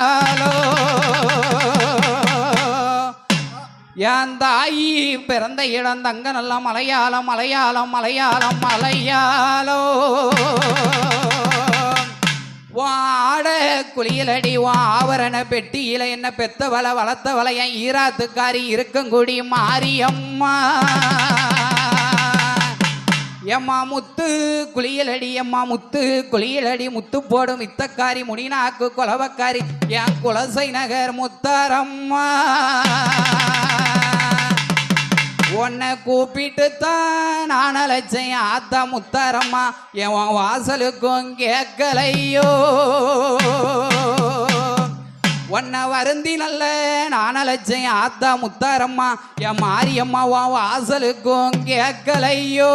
Hello என் தாயி பிறந்த இடம் தங்க நல்ல மலையாளம் மலையாளம் மலையாளம் மலையாளோ. வாட குளியலடி வா ஆவரண பெட்டியில என்ன பெத்தவளை வளர்த்தவளை என் ஈராத்துக்காரி இருக்கங்குடி மாரியம்மா. எம்மா முத்து குளியலடி எம்மா முத்து குளியலடி முத்து போடும் இத்தக்காரி முடினாக்கு குலவக்காரி. என் குலசை நகர் முத்தாரம்மா. உன்னை கூப்பிட்டு தான் நான் அழைச்சேன் ஆத்தா முத்தாரம்மா. என் வாசலுக்கும் கேட்கலையோ. உன்னை வருந்தி நல்ல நான் அழைச்சேன் ஆத்தா முத்தாரம்மா என் மாரியம்மா உன் வாசலுக்கும் கேட்கலையோ.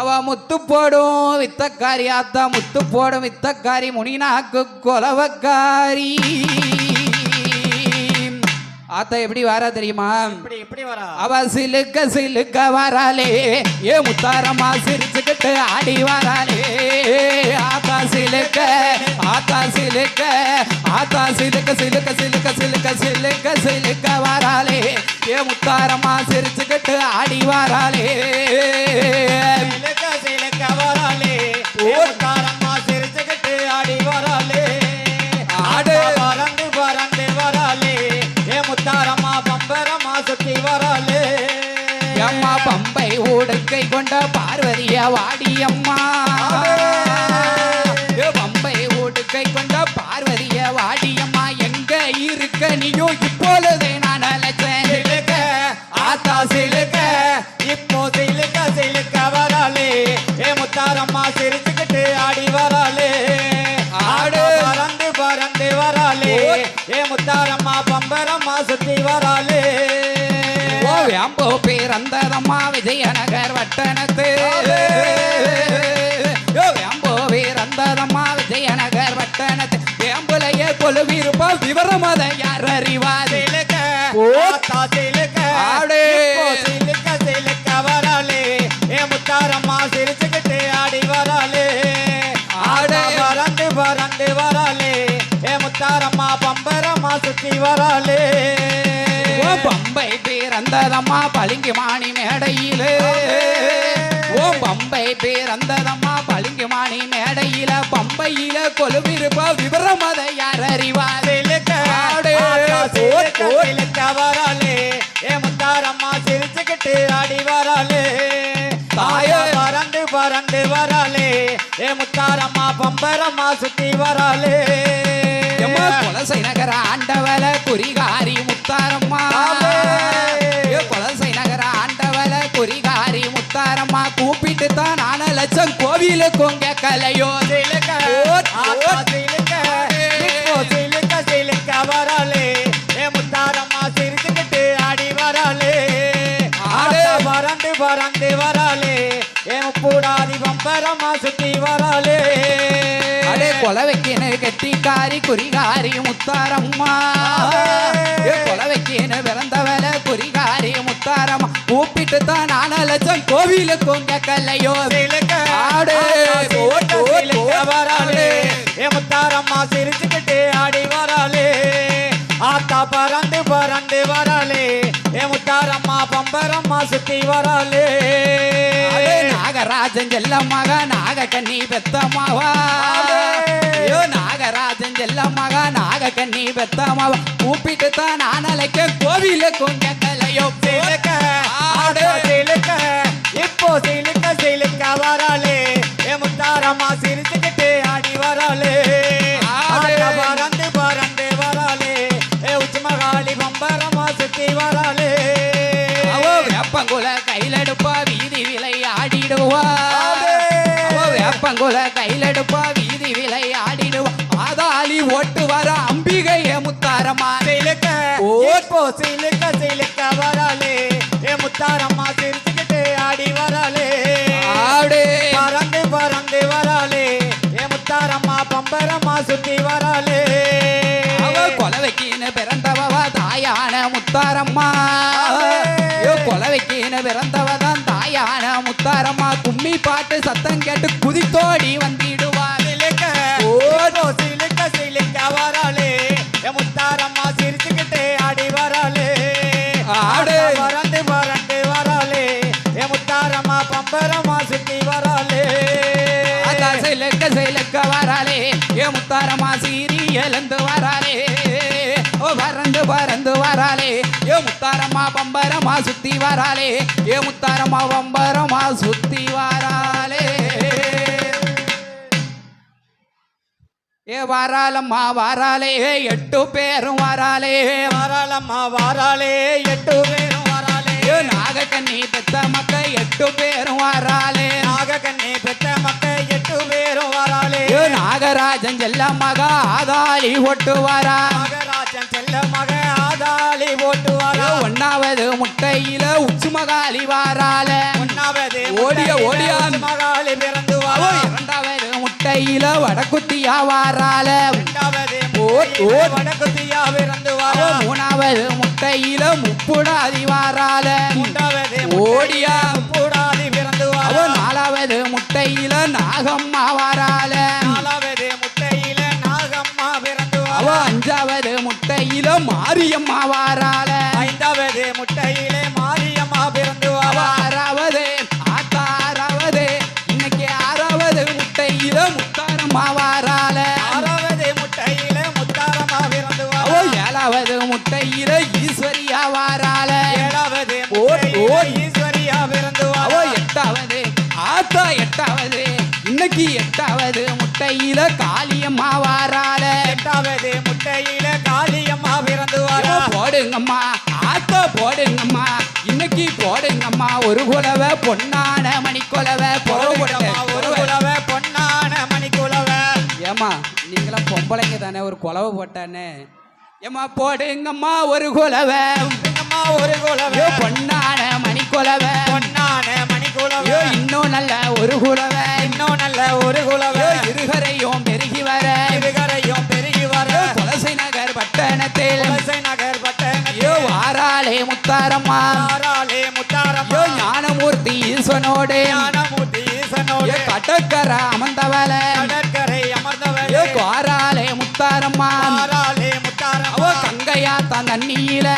அவ முத்து போடும் வித்தக்காரி ஆத்தா முத்து போடும் வித்தக்காரி முனினாக்கு கொலவக்காரி. ஆத்தா எப்படி வாரா தெரியுமா? அவ சிலுக்க சிலுக்க வராளே. ஏ முத்தாரம்மா சிரிச்சுக்கிட்டு ஆடி வராளே. ஆத்தா சிலுக்க ஆத்தா சிலுக்க ஆத்தா சிலுக்க சிலுக்க சிலுக்க சிலுக்க சிலுக்க சிலுக்க வராளே. ஏ முத்தாரம்மா சிரிச்சுக்கிட்டு ஆடி வராளே. சிலுக்க சிலுக்க வராளே. ஓட்டாரம்மா சிரிச்சுக்கிட்டு ஆடி வராளே. பம்பை ஊடுக்கை கொண்ட பார்வதிய வாடியம்மா. ஏ பம்பை ஊடுக்கை கொண்ட பார்வதிய வாடியம்மா எங்க இருக்க நீயோ? இப்பொழுதே நான் சிலுக்க ஆத்தா சிலுக்க இப்போ சிலுக்க சிலுக்க வராளே. ஏ முத்தாரம்மா சிரிச்சுக்கிட்டு ஆடி வராளே. ஆடு ஆடு. பறந்து பறந்து வராளே. ஏ முத்தாரம்மா பம்பரம்மா சுத்தி வராளே. ஓ வேம்போ பிறந்ததம்மா விஜயநகர் வட்டணத்து ஓ வேம்போ பிறந்ததம்மா விஜயநகர் வட்டணத்து வேம்புலையே கொலுவிருப்பா விவரம் அதை யார் அறிவாது. சிலுக்க ஓ. ஆத்தா சிலுக்க ஆடு. இப்போ சிலுக்க சிலுக்க வராளே. ஏ முத்தாரம்மா சிரிச்சுக்கிட்டு ஆடி வராளே. பறந்து பறந்து வராளே. ஏ முத்தாரம்மா பம்பரம்மா சுத்தி வராளே. பம்பை பிறந்ததம்மா பளிங்கு மாணி மேடையிலே. ஓ பம்பை பிறந்ததம்மா பளிங்கு மாணி மேடையில. பம்பையில கொலுவிருப்பா விவரம் அதை யார். சிலுக்க வராளே. ஏ முத்தாரம்மா சிரிச்சுக்கிட்டு ஆடி வராளே. தாயே. பறந்து பறந்து வராளே. ஏ முத்தாரம்மா பம்பரம்மா சுத்தி வராளே. குலசை நகர ஆண்டவல குறிகாரி முத்தாரம்மா. குலசை நகர ஆண்டவல குறிகாரி முத்தாரம்மா. கூப்பிட்டு தான் நான லட்சம் சிலுக்க சிலுக்க வராளே. முத்தாரம்மா சிரிச்சுக்கிட்டு ஆடி வராளே. பறந்து பறந்து வராளே. ஏ முப்பூடாதி பம்பரம்மா சுத்தி வராளே. அடே கொலை வைக்கின கெட்டிக்காரி குறிகாரி முத்தாரம்மா. ஆமே. ஏ கொலை வைக்கின பிறந்தவல குறிகாரி முத்தாரம்மா. கூப்பிட்டு தான் நான லட்சம் கோவிலுக்கும் கேட்கலையோ சிலுக்க. ஆடு. வராளே. ஏ முத்தாரம்மா சிரிச்சுக்கிட்டு ஆடி வராளே. ஆத்தா பறந்து பறந்து வராளே. முத்தாரம்மா பம்பரம்மா சுத்தி வராளே. நாகராஜன் செல்லம்மாக நாகக்கண்ணி பெத்தம்மாவா? ஆமே. ஐயோ நாகராஜன் செல்லம்மாக நாகக்கண்ணி பெத்தம்மாவா? கூப்பிட்டு தான் நான் அழைக்க ஆடு. ஆத்தா சிலுக்க இப்போ சிலுக்க சிலுக்க வராளே. ஏ முத்தாரம்மா சிரிச்சுக்கிட்டு ஆடி வராளே. பறந்து பறந்து வராளே. ஏ உச்சிமகாளி பம்பரம்மா சுத்தி வராளே. வேப்பங்குல கையிலெடுப்பா வீதி விலை ஆடிடுவா. வேப்பங்குல கையிலெடுப்பா வீதி விலை ஆடிடுவா. ஆதாளி ஓட்டு வர அம்பிகைய முத்தாரம்மா சிலுக்க ஓ. இப்போ சிலுக்க சிலுக்க வராளே. ஏ முத்தாரம்மா சிரிச்சுக்கிட்டு ஆடி வராளே. ஆடு. பறந்து பறந்து வராளே. ஏ முத்தாரம்மா பம்பரம்மா சுத்தி வராளே. கொலவைக்கின்னு பிறந்தவ தாயான முத்தாரம்மா. கொலவைக்கீன பிறந்தவதான் தாயான முத்தாரம்மா. கும்மி பாட்டு சத்தம் கேட்டு குதித்தோடி வந்திடுவா சிலுக்க ஓரோ சிலுக்க சிலுக்க வராளே. முத்தாரம்மா சிரிச்சுக்கிட்டு ஆடி வராளே. ஆடு. வறந்து வறந்து வராளே. ஏ முத்தாரம்மா பம்பரமா சுத்தி வராளே. சிலுக்க சிலுக்க வராளே. ஏ முத்தாரம்மா சீரியலந்து வராளே. பறந்து பறந்து வராளே. ஏ முத்தாரம்மா பம்பரமா சுத்தி வராளே. ஏ முத்தாரம்மா பம்பரமா சுத்தி வராளே. ஏ வாராளம்மா வாராளே எட்டு பேரும் வாராளே. வாராளம்மா வாராளே எட்டு பேரும் வாராளே. நாகக்கண்ணி பெத்த மக்க எட்டு பேரும் வாராளே. நாகக்கண்ணி பெற்ற மக்க எட்டு பேரும் வாராளே. நாகராஜன் செல்ல மக ஆதாளி ஒட்டு வரா. செல்ல மக ஆதாளி போட்டு வாரா. ஒன்னாவது முட்டையில உச்சு மகாளி வாராள. ஒன்னாவது ஓடிய, ஓடியா. மகாளி பிறந்து வாரா. இரண்டாவது முட்டையில வடக்குத்தியா வாராள. இரண்டாவது. வடக்குத்தியா பிறந்து வாரா. மூணாவது முட்டையில முப்புடாதி மூன்றாவது ஓடியா. கூடாதி பிறந்து வாரா. நாலாவது முட்டையில நாகம்மா வாராள. மாரியம்மா ஐந்தாவது முட்டையிலே மாரியம்மா பிறந்து ஆறாவது ஆத்தா ஆறாவது இன்னைக்கு ஆறாவது முட்டையில முத்தாரம்மா வாராள ஆறாவது முட்டையில முத்தாரம்மா பிறந்து ஏழாவது முட்டையில ஈஸ்வரியா வாராள ஏழாவது ஓட். ஈஸ்வரியா பிறந்து எட்டாவது ஆத்தா எட்டாவது இன்னைக்கு எட்டாவது முட்டையில காளியம்மா போடுங்கம்மா. ஆத்தா போடுங்கம்மா. இன்னைக்கு போடுங்கம்மா. ஒரு குலவை பொன்னான மணிக்குலவை போடுங்கம்மா, ஒரு குலவ பொன்னான மணி குலவ ஏமா நீங்களாம் பொம்பளைங்க தானே ஒரு குலவை போட்டானே. ஏமா போடுங்கம்மா ஒரு குலவை ஒரு குலவ பொன்னான மணிக்குலவை பொன்னான மணி குலவ ஐயோ இன்னும் நல்ல ஒரு குலவை இன்னும் நல்ல ஒரு குலவ இருகரையும் பெருகி வர. இருகரையும் பெருகி வர. குலசை நகர் பட்டணத்தில். குலசை நகர் வாராளே முத்தாரம்மா. ஐயோ முத்தாரம்மா. ஞானமூர்த்தி ஈஸ்வனோடு. ஞானமூர்த்தி ஐயோ கடற்கர அமர்ந்தவள. கடற்கரை அமர்ந்தவளே. குவாராலே முத்தாரம்மா. ஆறாலே அவ முத்தாரம்மா. கங்கையா தான் தண்ணியில.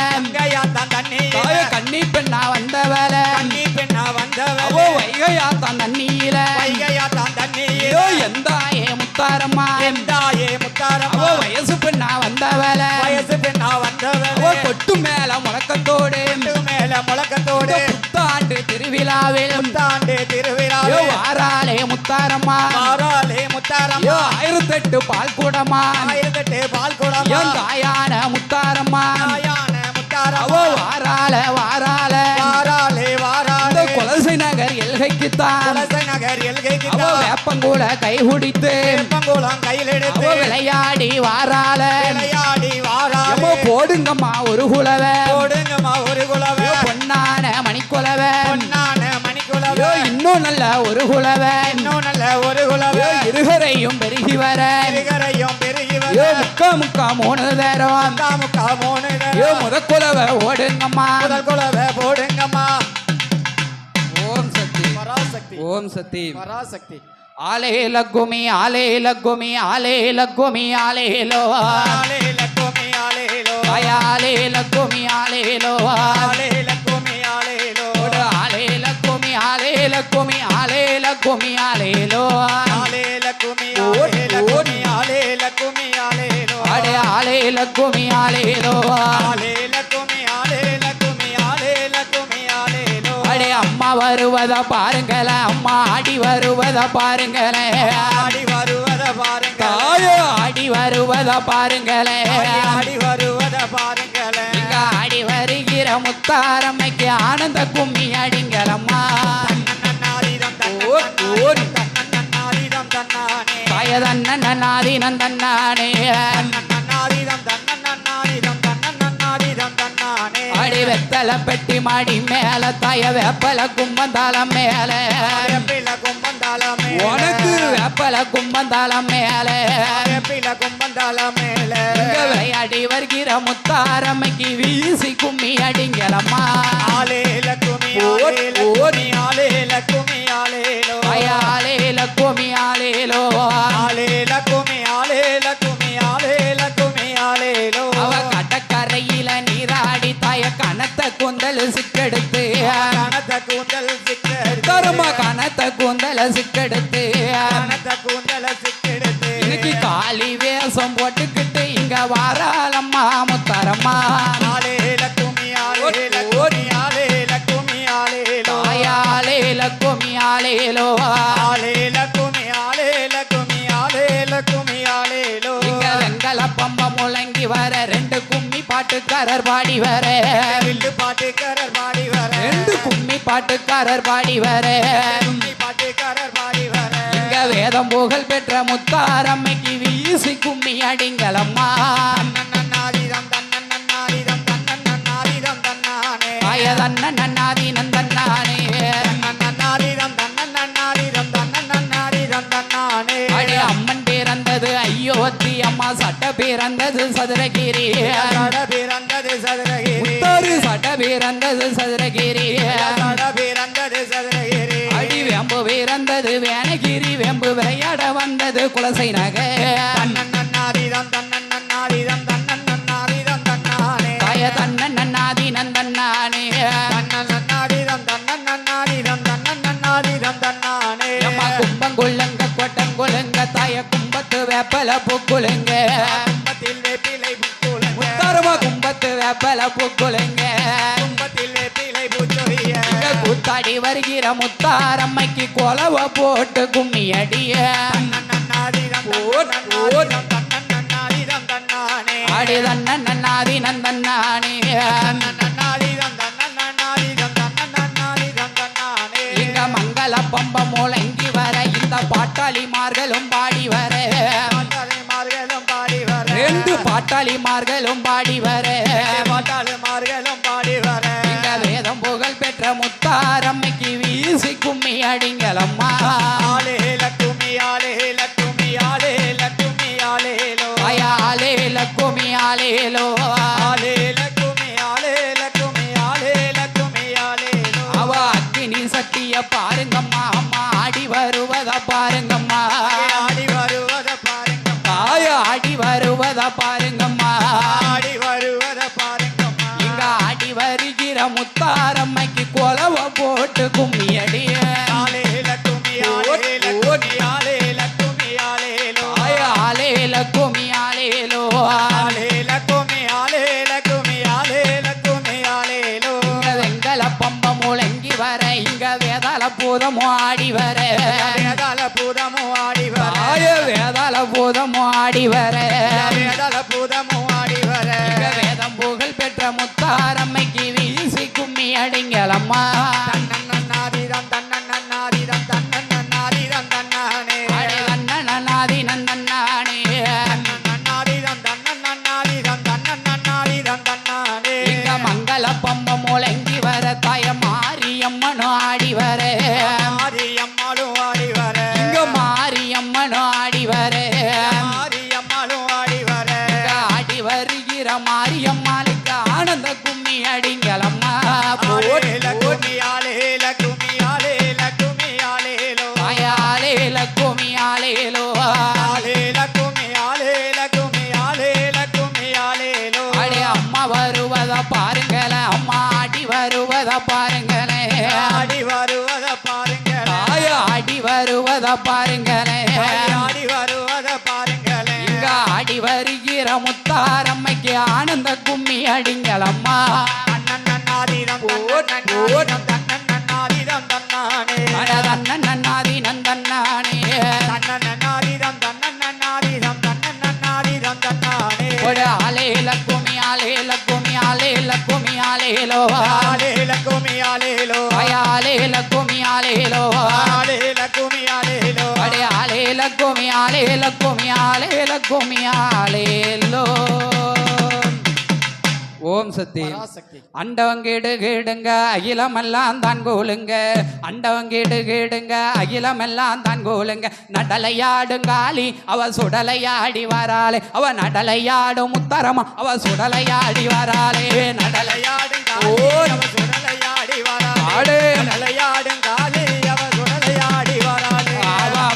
கொட்டு மேல முழக்கத்தோடு. மேல முழக்கத்தோடு. புத்தாண்டு திருவிழாவில் புத்தாண்டு ஐயோ திருவிழாவே வாராளே முத்தாரம்மா. ஐயோ முத்தாரம்மா. ஆயிரத்தெட்டு பால் கூடமா ஆயிரத்தெட்டு பால் குடமா தாயான முத்தாரம்மா. தாயான முத்தாரம்மா. வாராள வாராலே இந்த வாராலே குலசை நகர் எல்கைக்குத்தான். குலசை நகர் எல்கைக்கு அவ வேப்பங்கூட கை குடித்து வேப்பங்குளம் கையில் எடுத்து விளையாடி வாராலே. போடுங்கம்மா ஒரு குலவ. போடுங்கம்மா ஒரு குலவ. பொன்னான மணிக்குலவ. பொன்னான மணிக்குலவ. இன்னும் நல்ல ஒரு குலவ. இன்னும் நல்ல ஒரு குலவ. இருகரையும் பெருகி வர. இருகரையும் பெருகி வர. முக்கா முக்கா மூணு தரம். முக்கா முக்கா மூணு ஐயோ முத குலவ ஓடுங்கம்மா முதல் குலவ போடுங்கம்மா. ஓம் சக்தி. பராசக்தி. ஓம் சக்தி. பராசக்தி. ஆலே லக்குமி ஆலே லக்குமி ஆலே லக்குமி ஆலேலோ ஆலே லக்குமி ஆலேலோ ஆலே லக்குமி ஆலேலோ ஆலே லக்குமி ஆலேலோ ஓடு ஆலே லக்குமி ஆலே லக்குமி ஆலே லக்குமி ஆலேலோ ஆலே லக்குமி ஓட், ஆலே லக்குமி ஆலே லக்குமி ஆலேலோ அடே ஆலே லக்குமி ஆலேலோ ஆலே லக்குமி ஆலே லக்குமி ஆலே லக்குமி ஆலேலோ அடே அம்மா வருவத பாருங்கள அம்மா ஆடி வருவத பாருங்களே ஆடி ஆடி வருவத பாருங்களே. ஆடி வருவத பாருங்களேன் இங்க ஆடி வருகிற முத்தாரம்மைக்கு ஆனந்த கும்மி ஓட், ஓட். தன்னன்னாரிதம் தன்னானே. தன்னானே அடி வெத்தல பெட்டி மாடி மேல தாய வேப்பல கும்பந்தாளம் மேல. வேப்பில கும்பந்தால உனக்கு வேப்பல கும்பந்தாளம் மேல. வேப்பில கும்பந்தால மேல. விளையாடி வருகிற முத்தாரம்மைக்கு வீசி கும்மி அடிங்களம்மா ஆலேல குமி ஓட், ஆலேல. குமி ஆலேல ஆலேலோ குமி ஆலேலோ ஆலேல குமி ஆலேல குமி ஆலேல குமி ஆலேலோ நீராடி தாய கனத்த கூந்தல் சிக்கெடுத்து. கனத்த கூந்தல் சிக்கெடுத்து. தருமா கனத்த கூந்தல் சிக்கெடுத்து. கனத்த கூந்தல சிக்கெடுத்து. இன்னைக்கு காளி வேஷம் போட்டுக்கிட்டு இங்க வாராளம்மா முத்தாரம்மா. பாட்டுக்காரர் பாடி வர. வில்லு பாட்டுக்காரர் பாடி வர. ரெண்டு கும்மி பாட்டுக்காரர் பாடி வர. கும்மி பாட்டுக்காரர் பாடி வர. இங்க வேதம் புகழ் பெற்ற முத்தாரம்மைக்கு வீசி கும்மி தன்னன்னாரிதம் தன்னானே. நன்னாதி நந்தன்னானே தன்னன்னாரிதம் தன்னன்னாரிதம் தன்னன்னாரிதம் தன்னானே. அடே அம்மன் பிறந்தது அயோத்தி அம்மா சட்ட பிறந்தது சதுரகிரி. பிறந்தது சதுரகிரி. பிறந்தது சதுரகிரி. அடி வேம்பு பிறந்தது வேனகிரி வேம்பு விளையாட வந்தது குலசை நகை. தன்னன்னாரிதம் தன்னன்னாரிதம் தன்னன்னாரிதம் தன்னானே. தாய தன்ன நன்னாதி நந்தன்னானே. தன்னன்னாரிதம் தன்னன்னாரிதம் தன்னன்னாரிதம் தன்னானே. அம்மா கும்பங்குள்ளங்க கொட்டங்குள்ளங்க தாய கும்பத்து வேப்பல பூக்குளுங்க கும்பத்தில் வேப்பிலை புக்குலங்க முத்தாரமா கும்பத்து வேப்பல பூக்குளுங்க வருகிற முத்தாரம்மைக்கு கொலவ போட்டு கும்மி அடிய ஆடி தன்ன நன்னாதி நந்தன்னானே இங்க மங்கள பம்ப முழங்கி வர இந்த பாட்டாளிமார்களும் பாடி வர பாட்டாளிமார்களும் பாடி வர ரெண்டு பாட்டாளிமார்களும் பாடி வர பாட்டாளிமார்களும் பாடி வர இங்க வேதம் புகழ் பெற்ற முத்தாரம்மைக்கு வீசி கும்மி அடிங்களம்மா ஆலேல கும்மி ஆலேல கும்மி ஆலேல கும்மி ஆலேலோ அயாலேல குமி ஆலேலோ ஆலேல கும்மி ஆலேல கும்மி ஆலேல கும்மி ஆலேலோ அவ அக்கினி சட்டிய பாருங்கம்மா. அம்மா ஆடி வருவத பாருங்கம்மா. ஆடி வருவத பாருங்க தாய ஆடி வருவத பாருங்கம்மா முத்தாரம்மைக்கு கொலவ போட்டு கும்மி அடிய ஆலேல கும்மி ஆலேல கும்மி ஆலேல கும்மி ஆலேலோ ஆலேல குமி ஆலேலோ ஆலேல கும்மி ஆலேல கும்மி ஆலேல கும்மி ஆலேலோ இங்க வெங்கல பம்ப முழங்கி வர இங்க வேதாள பூதமோ ஆடி வர. வேதாள பூதமும் ஆடி வர. தாய வேதாள பூதமோ ஆடி வர. வேதாள பூதமும் ஆடி வர. இங்க வேதம் புகழ் பெற்ற முத்தாரம்மைக்கு கும்மி அடிங்களம்மா பாருங்களே. ஆடி வருவத பாருங்களேன் இங்க ஆடி வருகிற முத்தாரம்மைக்கு ஆனந்த கும்மி அடிங்களம்மா. நன்னாதி நந்தன்னானே தன்னன்னாரிதம் தன்னன்னாரிதம் தன்னன்னாரிதம் தன்னானே ஒரு ஆலேல குமி ஆலேல குமி ஆலேல குமி ஆலேலோ ஆலேல கும்மி ஆலேலோ ஆயாலேல குமி ஆலேல கும்மி ஆலேலோ அடே ஆலேல குமி ஆலேல குமி ஆலேல குமி ஆலேலோ ஓம் சக்தி. அண்டவங்கீடு கீடுங்க அகிலமெல்லாம் தான் கூலுங்க. அண்டவங்கீடு கீடுங்க அகிலமெல்லாம் தான் கூலுங்க. நடலையாடுங்காலி அவ சுடலையாடி வராளே. அவ நடலையாடும் முத்தரமா அவ சுடலையாடி வராளே. நடலை விளையாடும் ஓ. காளி அவ சுடலையாடி வராளே. ஆடு.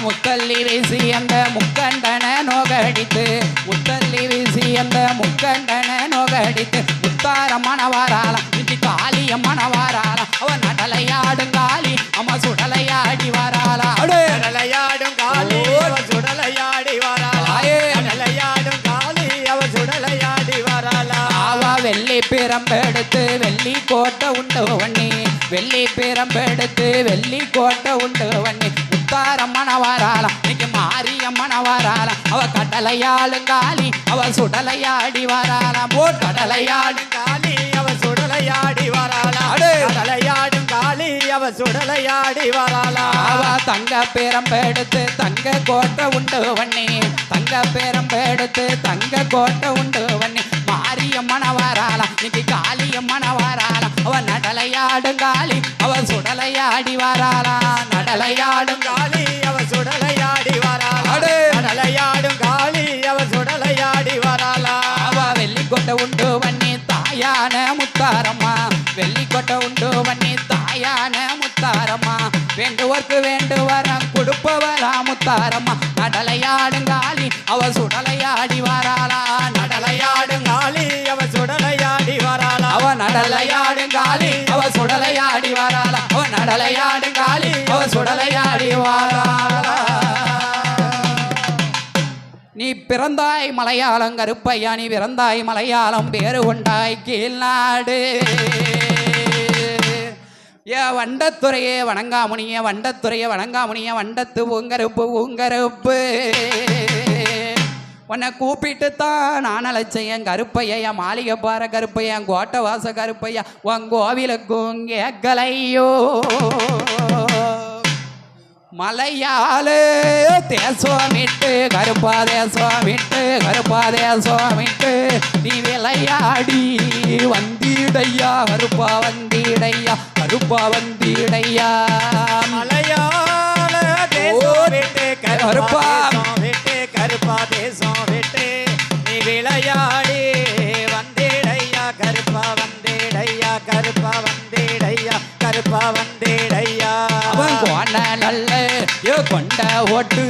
முத்தல்லிரிசி அந்த முக்கண்டன நோகடித்து முத்தல்லிரிசி அந்த முக்கண்டன நோகடித்து முத்தார மணவாராலாம் இது காலிய மணவாராலாம் அவன் நடலையாடும் காலி அம்மா சுடலையாடி வாராலா நடலையாடும் காலி சுடலையாடி வாராலே நடலையாடும் காலி அவ சுடலையாடி வாராலா அவ வெள்ளி பிறம்பெடுத்து வெள்ளி கோட்டை உண்டு பண்ணி வெள்ளி பிரம்பெடுத்து வெள்ளி கோட்டை உண்டு வண்ணி. முத்தாரம்மன வாராளாம் இன்னைக்கு மாரியம்மன வாராளாம் அவ கடலையாளுங்காலி அவ சுடலையாடி வாராளாம் ஓ கடலையாடு காளி அவ சுடலையாடி வராளா. அடே. கடலையாடும் காளி அவ சுடலையாடி வராளா. அவ தங்க பேரம்பெடுத்து தங்க கோட்டை உண்டு வண்ணி. தங்க பேரம்பெடுத்து தங்க கோட்டை உண்டு வண்ணி. வேண்டுவோர்க்கு வேண்டு வரம் கொடுப்பவளா முத்தாரம்மா. நடலையாடுங்காலி அவ சுடலையாடி வாராளா. நடலையாடுங்க காளி அவ சுடலையாடி வராளா. அவ நடலையாடுங்காலி அவ சுடலையாடி வாராளா. அவ நடலையாடுங்காலி அவ சுடலையாடி வாராளா. நீ பிறந்தாய் மலையாளம் கருப்பையா நீ பிறந்தாய் மலையாளம் பேரு கொண்டாய் கீழ்நாடு. ஏ வண்டத்துறையே வணங்காமுனிய வண்டத்துறைய வணங்காமுனிய வண்டத்து உங்கருப்பு உங்கருப்பு உன்னை கூப்பிட்டு தான் நான் அழைச்சேன். கருப்பையா மாளிகை பாற கருப்பையா கோட்டை வாச கருப்பையா உன் கோவிலுக்கும் கேட்கலையோ. மலையாளு தேசமிட்டு கருப்பா தேசமிட்டு கருப்பா தேசமிட்டு கருப்பா வந்திடையா மலையாள தேசம் விட்டு கருப்பா. தேசம் விட்டு கருப்பா தேசம் விட்டு நீ விளையாடி வந்தேடையா. கருப்பா வந்தேடையா கருப்பா வந்தேடையா கருப்பா வந்தேடையா. அவன் கோண நல்ல ஏ கொண்ட ஓட்டு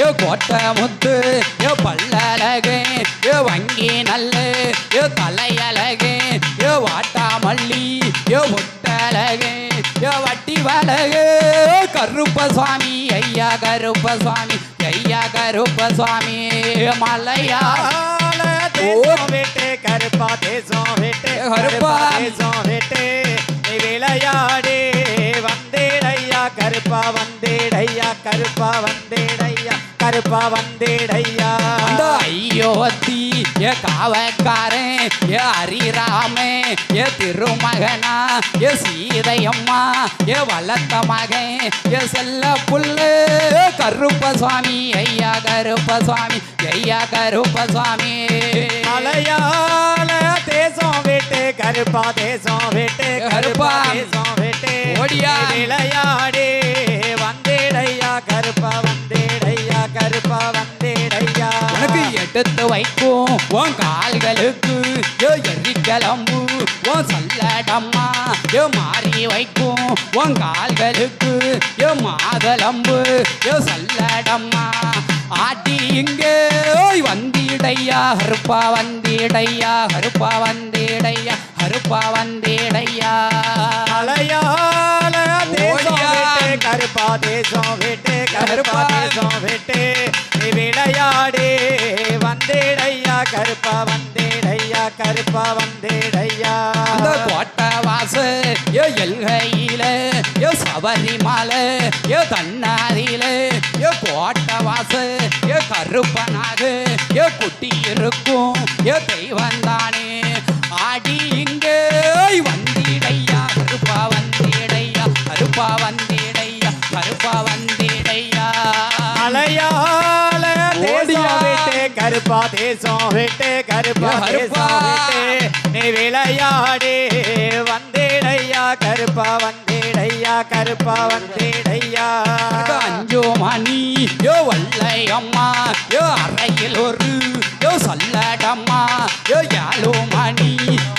ஏ கோட்டை முத்து ஏ பல்லழகு ஏ வங்கி நல்ல ஏ தலையழகு கருப்ப சுவாமி ஐயா கருப்ப சுவாமி ஐயா கருப்ப சுவாமி மலையா விட்டு கருப்பா தேசம் விட்டு கருப்பா. தேசம் விட்டு விளையாடி கருப்பா வந்தேடையா கருப்பா வந்தேடையா கருப்பா வந்தேடையா. அந்த ஐயோத்தி ஏ காவக்காரன் ஏ ஹரிராமே ஏ திருமகனா ஏ சீதையம்மா ஏ வளர்த்த மகன் ஏ செல்ல புல்லு. கருப்ப சுவாமி ஐயா கருப்ப சுவாமி ஐயா கருப்ப சுவாமி மலையாள தேசம் விட்டு கருப்பா தேசம் விட்டு கருப்பா. தேசம் விட்டு ஓடியா. நீ விளையாடி வந்தேடையா கருப்பா வந்தேடையா கருப்பா வந்தேடையா. உனக்கு எடுத்து வைக்கும் உன் கால்களுக்கு ஏ எரிக்கலம்பு உன் சல்லடம்மா ஏ மாறி வைக்கும் உன் கால்களுக்கு ஏ மாதளம்பு ஏ சல்லடம்மா. ஆட்டி இங்கே ஓய் வந்திடையா ஹருப்பா வந்திடையா ஹருப்பா வந்திடையா ஹருப்பா வந்திடையா. விட்டு கருப்பா தேசம் விட்டு கருப்பா. தேசம் விட்டு விளையாடி வந்தேடையா கருப்பா வந்தேடையா கருப்பா வந்தேடையா அந்த கோட்டை வாச ஏ எல்கையில ஏ சபரிமலை ஏ தன்னாதியில ஏ கருப்பனாக ஏ குட்டி இருக்கும். ஏ தெய்வம் தானே. ஆடி இங்கே. வந்திடையா கருப்பா வந்திடையா கருப்பா வந்திடையா கருப்பா வந்திடையா. மலையாள ஓடியா. தேசம் விட்டு கருப்பா தேசம் விட்டு கருப்பா கருப்பா. விட்டு நீ விளையாடி. வந்தேடையா கருப்பா வந்தேடையா கருப்பா வந்தேடையா. அஞ்சோ மணி யோ வல்லை அம்மா யோ அறையில் ஒரு யோ சொல்லடம்மா யோ யாழு மணி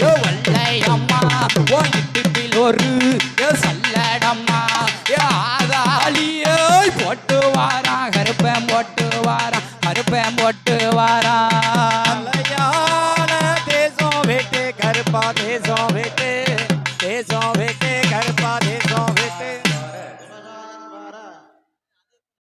யோ வல்லை அம்மா ஓ இட்டுப்பில் ஒரு யோ சொல்லடம்மா யோ ஆதாளியோ போட்டு வாரா கருப்பேன் போட்டு வாரா கருப்பேன் போட்டு வாரா.